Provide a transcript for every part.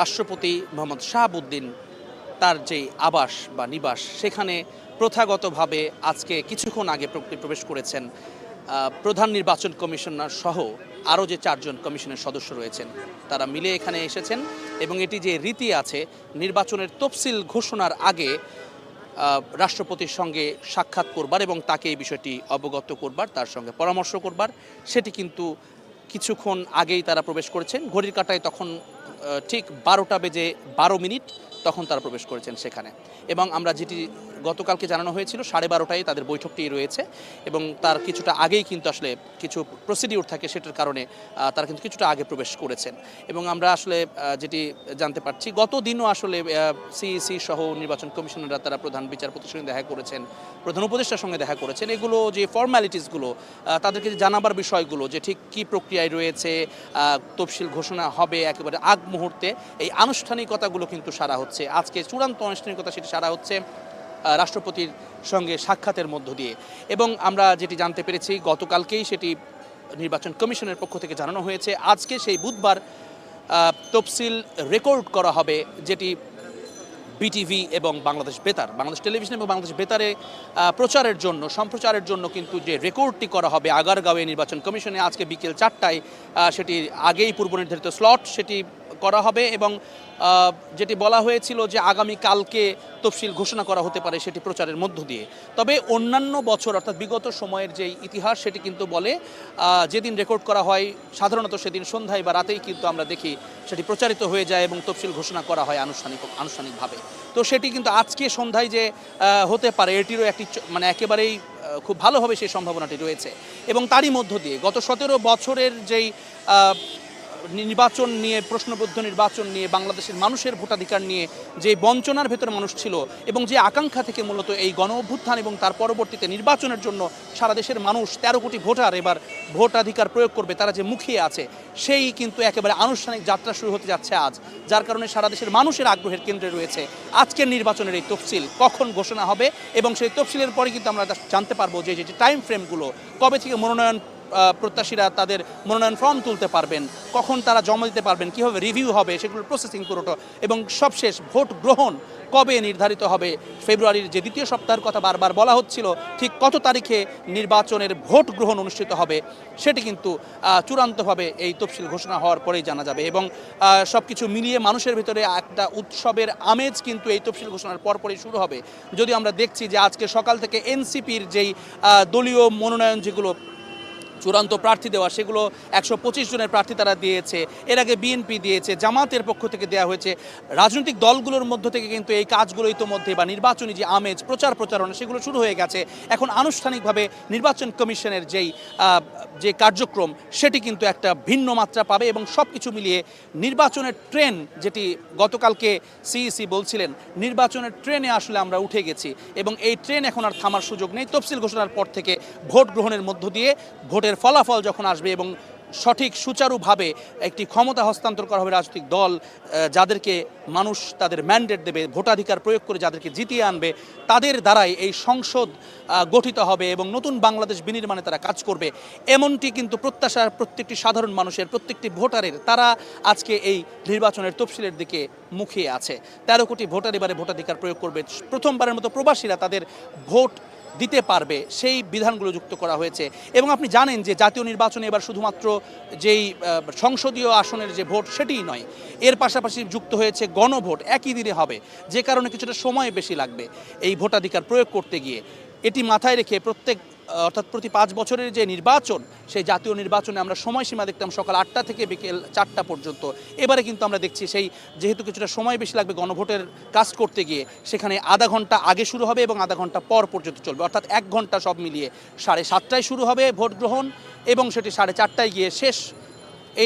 রাষ্ট্রপতি মোহাম্মদ শাহাবুদ্দিন তার যে আবাস বা নিবাস, সেখানে প্রথাগতভাবে আজকে কিছুক্ষণ আগে প্রবেশ করেছেন প্রধান নির্বাচন কমিশনার সহ আরও যে চারজন কমিশনের সদস্য রয়েছেন, তারা মিলে এখানে এসেছেন এবং এটি যে রীতি আছে, নির্বাচনের তফসিল ঘোষণার আগে রাষ্ট্রপতির সঙ্গে সাক্ষাৎ করবার এবং তাকে এই বিষয়টি অবগত করবার, তার সঙ্গে পরামর্শ করবার, সেটি কিন্তু কিছুক্ষণ আগেই তারা প্রবেশ করেছেন। ঘড়ির কাটায় তখন ঠিক বারোটা বেজে বারো মিনিট তখন তারা প্রবেশ করেছেন সেখানে। এবং আমরা যেটি গতকালকে জানানো হয়েছিল, সাড়ে বারোটায় তাদের বৈঠকটি রয়েছে এবং তার কিছুটা আগেই কিন্তু আসলে কিছু প্রসিডিউর থাকে সেটার কারণে তারা কিন্তু কিছুটা আগে প্রবেশ করেছেন। এবং আমরা আসলে যেটি জানতে পারছি গত দিনও আসলে সিইসি সহ নির্বাচন কমিশনাররা তারা প্রধান বিচারপতির সঙ্গে দেখা করেছেন, প্রধান উপদেষ্টার সঙ্গে দেখা করেছেন। এগুলো যে ফর্ম্যালিটিসগুলো তাদেরকে যে জানাবার বিষয়গুলো, যে ঠিক কী প্রক্রিয়ায় রয়েছে তফসিল ঘোষণা হবে একেবারে আগ মুহূর্তে, এই আনুষ্ঠানিকতাগুলো কিন্তু সারা হচ্ছে। আজকে চূড়ান্ত আনুষ্ঠানিকতা সেটি সারা হচ্ছে। রাষ্ট্রপতির সঙ্গে সাক্ষাতের মধ্য দিয়ে। এবং আমরা যেটি জানতে পেরেছি, গতকালকেই সেটি নির্বাচন কমিশনের পক্ষ থেকে জানানো হয়েছে। আজকে সেই বুধবার তফসিল রেকর্ড করা হবে, যেটি বিটিভি এবং বাংলাদেশ বেতার, বাংলাদেশ টেলিভিশন এবং বাংলাদেশ বেতারে প্রচারের জন্য, সম্প্রচারের জন্য কিন্তু যে রেকর্ডটি করা হবে আগারগাঁওয়ে নির্বাচন কমিশনে আজকে বিকেল চারটায় সেটি আগেই পূর্ব নির্ধারিত স্লট সেটি করা হবে এবং যেটি বলা হয়েছিল যে আগামী কালকে তফসিল ঘোষণা করা হতে পারে সেটি প্রচারের মধ্য দিয়ে। তবে অন্যান্য বছর, অর্থাৎ বিগত সময়ের যে ইতিহাস, সেটি কিন্তু বলে যেদিন রেকর্ড করা হয়, সাধারণত সেদিন সন্ধ্যায় বা রাতেই কিন্তু আমরা দেখি সেটি প্রচারিত হয়ে যায় এবং তফসিল ঘোষণা করা হয় আনুষ্ঠানিক, আনুষ্ঠানিকভাবে। তো সেটি কিন্তু আজকে সন্ধ্যায় যে হতে পারে, এটিরও একটি মানে একেবারেই খুব ভালোভাবে সেই সম্ভাবনাটি রয়েছে। এবং তারই মধ্য দিয়ে গত সতেরো বছরের যেই নির্বাচন নিয়ে, প্রশ্নবদ্ধ নির্বাচন নিয়ে, বাংলাদেশের মানুষের ভোটাধিকার নিয়ে যে বঞ্চনার ভেতরে মানুষ ছিল এবং যে আকাঙ্ক্ষা থেকে মূলত এই গণ অভ্যুত্থান এবং তার পরবর্তীতে নির্বাচনের জন্য সারা দেশের মানুষ তেরো কোটি ভোটার এবার ভোটাধিকার প্রয়োগ করবে, তারা যে মুখিয়ে আছে, সেই কিন্তু একেবারে আনুষ্ঠানিক যাত্রা শুরু হতে যাচ্ছে আজ, যার কারণে সারা দেশের মানুষের আগ্রহের কেন্দ্রে রয়েছে আজকের নির্বাচনের এই তফসিল, কখন ঘোষণা হবে এবং সেই তফসিলের পরে কিন্তু আমরা জানতে পারব যে যে টাইম ফ্রেমগুলো কবে থেকে মনোনয়ন প্রত্যাশীরা তাদের মনোনয়ন ফর্ম তুলতে পারবেন। কখন তারা জমা দিতে পারবেন, কীভাবে রিভিউ হবে, সেগুলোর প্রসেসিং পুরোটা এবং সবশেষ ভোট গ্রহণ কবে নির্ধারিত হবে, ফেব্রুয়ারির যে দ্বিতীয় সপ্তাহের কথা বারবার বলা হচ্ছিল, ঠিক কত তারিখে নির্বাচনের ভোট গ্রহণ অনুষ্ঠিত হবে, সেটি কিন্তু চূড়ান্তভাবে এই তফসিল ঘোষণা হওয়ার পরেই জানা যাবে এবং সব কিছু মিলিয়ে মানুষের ভিতরে একটা উৎসবের আমেজ কিন্তু এই তফসিল ঘোষণার পরপরই শুরু হবে। যদি আমরা দেখছি যে আজকে সকাল থেকে এনসিপির যেই দলীয় মনোনয়ন যেগুলো চূড়ান্ত প্রার্থী দেওয়া, সেগুলো একশো পঁচিশ জনের প্রার্থী তারা দিয়েছে। এর আগে বিএনপি দিয়েছে, জামাতের পক্ষ থেকে দেওয়া হয়েছে। রাজনৈতিক দলগুলোর মধ্য থেকে কিন্তু এই কাজগুলো ইতোমধ্যে বা নির্বাচনী যে আমেজ, প্রচার প্রচারণা, সেগুলো শুরু হয়ে গেছে। এখন আনুষ্ঠানিকভাবে নির্বাচন কমিশনের যেই যে কার্যক্রম, সেটি কিন্তু একটা ভিন্ন মাত্রা পাবে এবং সব কিছু মিলিয়ে নির্বাচনের ট্রেন, যেটি গতকালকে সিইসি বলছিলেন, নির্বাচনের ট্রেনে আসলে আমরা উঠে গেছি। এবং এই ট্রেন এখন আর থামার সুযোগ নেই। তফসিল ঘোষণার পর থেকে ভোট গ্রহণের মধ্য দিয়ে ভোটের ফলাফল যখন আসবে এবং সঠিক সুচারুভাবে একটি ক্ষমতা হস্তান্তর করা হবে রাজনৈতিক দল যাদেরকে মানুষ তাদের ম্যান্ডেট দেবে, ভোটাধিকার প্রয়োগ করে যাদেরকে জিতিয়ে আনবে, তাদের দ্বারাই এই সংসদ গঠিত হবে এবং নতুন বাংলাদেশ বিনির্মাণে তারা কাজ করবে। এমনটি কিন্তু প্রত্যাশার প্রত্যেকটি সাধারণ মানুষের, প্রত্যেকটি ভোটারের, তারা আজকে এই নির্বাচনের তফসিলের দিকে মুখিয়ে আছে। তেরো কোটি ভোটার এবারে ভোটাধিকার প্রয়োগ করবে। প্রথমবারের মতো প্রবাসীরা তাদের ভোট দিতে পারবে, সেই বিধানগুলো যুক্ত করা হয়েছে। এবং আপনি জানেন যে জাতীয় নির্বাচনে এবার শুধুমাত্র যেই সংসদীয় আসনের যে ভোট সেটিই নয়, এর পাশাপাশি যুক্ত হয়েছে গণভোট, একই দিনে হবে, যে কারণে কিছুটা সময় বেশি লাগবে এই ভোটাধিকার প্রয়োগ করতে গিয়ে। এটি মাথায় রেখে প্রত্যেক অর্থাৎ প্রতি পাঁচ বছরের যে নির্বাচন, সেই জাতীয় নির্বাচনে আমরা সময়সীমা দেখতাম সকাল আটটা থেকে বিকেল চারটা পর্যন্ত। এবারে কিন্তু আমরা দেখছি সেই যেহেতু কিছুটা সময় বেশি লাগবে গণভোটের কাজ করতে গিয়ে, সেখানে আধা ঘণ্টা আগে শুরু হবে এবং আধা ঘণ্টা পর পর্যন্ত চলবে। অর্থাৎ এক ঘণ্টা সব মিলিয়ে সাড়ে সাতটায় শুরু হবে ভোট গ্রহণ এবং সেটি সাড়ে চারটায় গিয়ে শেষ।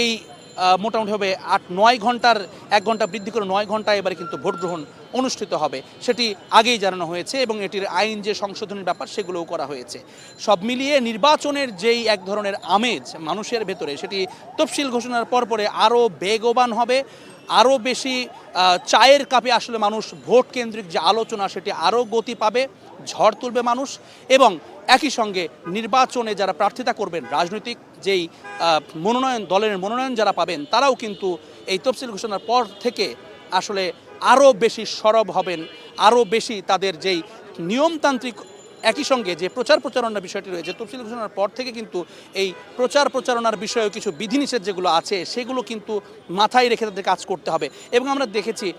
এই আহ, মোটামুটি হবে আট নয় ঘণ্টার এক ঘণ্টা বৃদ্ধি করে নয় ঘণ্টা এবারে কিন্তু ভোট গ্রহণ অনুষ্ঠিত হবে। সেটি আগেই জানানো হয়েছে এবং এটির আইন যে সংশোধনের ব্যাপার সেগুলোও করা হয়েছে। সব মিলিয়ে নির্বাচনের যেই এক ধরনের আমেজ মানুষের ভেতরে সেটি তফসিল ঘোষণার পরপরে আরও বেগবান হবে। আরও বেশি চায়ের কাপে আসলে মানুষ ভোট কেন্দ্রিক যে আলোচনা, সেটি আরও গতি পাবে, ঝড় তুলবে মানুষ এবং একই সঙ্গে নির্বাচনে যারা প্রার্থিতা করবেন, রাজনৈতিক যেই মনোনয়ন, দলের মনোনয়ন যারা পাবেন, তারাও কিন্তু এই তফসিল ঘোষণার পর থেকে আসলে আরও বেশি সরব হবেন, আরও বেশি তাদের যেই নিয়মতান্ত্রিক একই সঙ্গে যে প্রচার প্রচারণার বিষয়টি রয়েছে, তফসিল ঘোষণার পর থেকে কিন্তু এই প্রচার প্রচারণার বিষয়ে কিছু বিধিনিষেধ যেগুলো আছে, সেগুলো কিন্তু মাথায় রেখে তাদের কাজ করতে হবে। এবং আমরা দেখেছি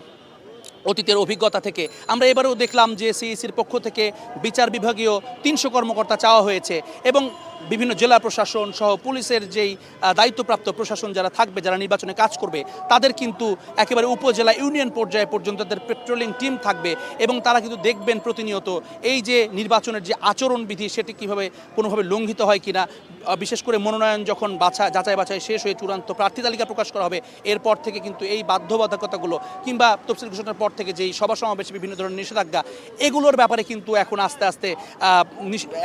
অতীতের অভিজ্ঞতা থেকে। আমরা এবারেও দেখলাম যে সিইসির পক্ষ থেকে বিচার বিভাগীয় তিনশো কর্মকর্তা চাওয়া হয়েছে এবং বিভিন্ন জেলা প্রশাসন সহ পুলিশের যেই দায়িত্বপ্রাপ্ত প্রশাসন যারা থাকবে, যারা নির্বাচনে কাজ করবে, তাদের কিন্তু একেবারে উপজেলা ইউনিয়ন পর্যায়ে পর্যন্ত তাদের পেট্রোলিং টিম থাকবে এবং তারা কিন্তু দেখবেন প্রতিনিয়ত এই যে নির্বাচনের যে আচরণবিধি, সেটি কীভাবে কোনোভাবে লঙ্ঘিত হয় কিনা বিশেষ করে মনোনয়ন যখন বাছা, যাচাই বাছাই শেষ হয়ে চূড়ান্ত প্রার্থী তালিকা প্রকাশ করা হবে, এরপর থেকে কিন্তু এই বাধ্যবাধকতাগুলো কিংবা তফসিল ঘোষণার পর থেকে যেই সভা সমাবেশে বিভিন্ন ধরনের নিষেধাজ্ঞা, এগুলোর ব্যাপারে কিন্তু এখন আস্তে আস্তে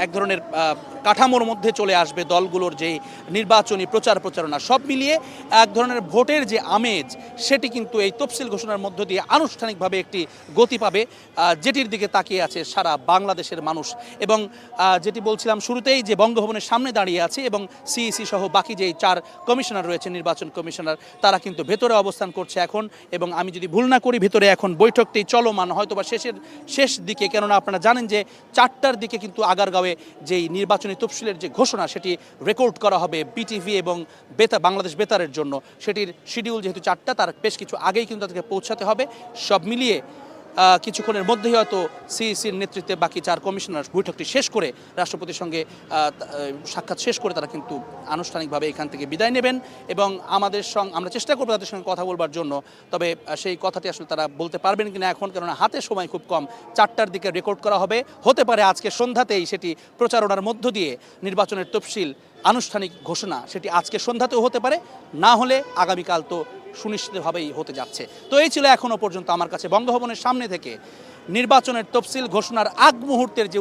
এক ধরনের কাঠামোর মধ্যে চলে আসবে দলগুলোর যেই নির্বাচনী প্রচার প্রচারণা, সব মিলিয়ে এক ধরনের ভোটের যে আমেজ, সেটি কিন্তু এই তফসিল ঘোষণার মধ্য দিয়ে আনুষ্ঠানিকভাবে একটি গতি পাবে যেটির দিকে তাকিয়ে আছে সারা বাংলাদেশের মানুষ। এবং যেটি বলছিলাম শুরুতেই যে বঙ্গভবনের সামনে দাঁড়িয়ে আছে এবং সিইসি সহ বাকি যেই চার কমিশনার রয়েছে, নির্বাচন কমিশনার, তারা কিন্তু ভেতরে অবস্থান করছে এখন। এবং আমি যদি ভুল না করি, ভেতরে এখন বৈঠকটি চলমান হয়তো বা শেষের, শেষ দিকে। কেননা আপনারা জানেন যে চারটার দিকে কিন্তু আগারগাঁওয়ে যেই নির্বাচনী তফসিলের যে ঘোষণা সেটি রেকর্ড করা হবে বিটিভি এবং বেতা বাংলাদেশ বেতারের জন্য। সেটির শিডিউল যেহেতু চারটা, তার বেশ কিছু আগেই কিন্তু তাদেরকে পৌঁছাতে হবে। সব মিলিয়ে কিছুক্ষণের মধ্যেই হয়তো সিইসির নেতৃত্বে বাকি চার কমিশনার বৈঠকটি শেষ করে রাষ্ট্রপতির সঙ্গে সাক্ষাৎ শেষ করে তারা কিন্তু আনুষ্ঠানিকভাবে এখান থেকে বিদায় নেবেন এবং আমাদের সঙ্গে আমরা চেষ্টা করব তাদের সঙ্গে কথা বলবার জন্য, তবে সেই কথাটি আসলে তারা বলতে পারবেন কিনা এখন, কেননা হাতে সময় খুব কম। চারটার দিকে রেকর্ড করা হবে। হতে পারে আজকে সন্ধ্যাতেই সেটি প্রচারণার মধ্য দিয়ে নির্বাচনের তফসিল আনুষ্ঠানিক ঘোষণা সেটি আজকে সন্ধ্যাতেও হতে পারে, না হলে আগামীকাল তো সুনিশ্চিতভাবেই হতে যাচ্ছে। তো এই ছিল এখনও পর্যন্ত আমার কাছে বঙ্গভবনের সামনে থেকে নির্বাচনের তফসিল ঘোষণার আগ মুহূর্তের যে